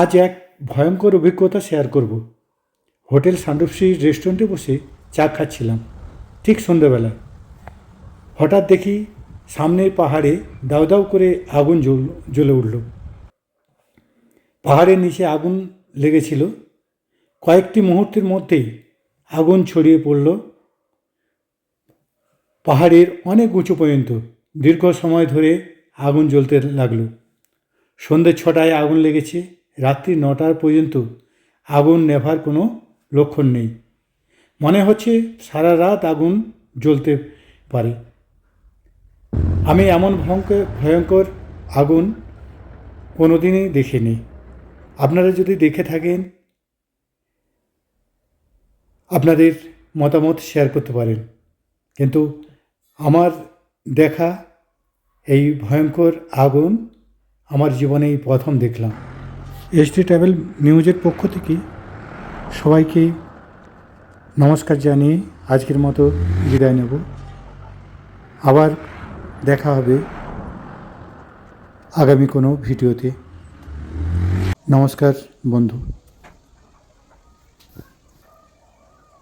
আজ এক ভয়ঙ্কর অভিজ্ঞতা শেয়ার করব। হোটেল সান্ডুপশ্রী রেস্টুরেন্টে বসে চা খাচ্ছিলাম, ঠিক সন্ধ্যাবেলা। হঠাৎ দেখি সামনের পাহাড়ে দাউ দাউ করে আগুন জ্বলে উঠল। পাহাড়ের নিচে আগুন লেগেছিল। কয়েকটি মুহূর্তের মধ্যেই আগুন ছড়িয়ে পড়ল। পাহাড়ের অনেক উঁচু পর্যন্ত দীর্ঘ সময় ধরে আগুন জ্বলতে লাগল। সন্ধ্যে ছটায় আগুন লেগেছে। রাত্রি নটার পর্যন্ত আগুন নেভার কোনো লক্ষণ নেই। মনে হচ্ছে সারা রাত আগুন জ্বলতে পারে। আমি এমন ভয়ঙ্কর ভয়ঙ্কর আগুন কোনোদিনই দেখিনি। আপনারা যদি দেখে থাকেন, আপনাদের মতামত শেয়ার করতে পারেন। কিন্তু আমার দেখা এই ভয়ঙ্কর আগুন আমার জীবনে এই প্রথম দেখলাম। এসটি ট্রাভেল নিউজের পক্ষ থেকে সবাইকে নমস্কার জানিয়ে আজকের মতো বিদায় নেব। আবার দেখা হবে আগামী কোনো ভিডিওতে। নমস্কার বন্ধু।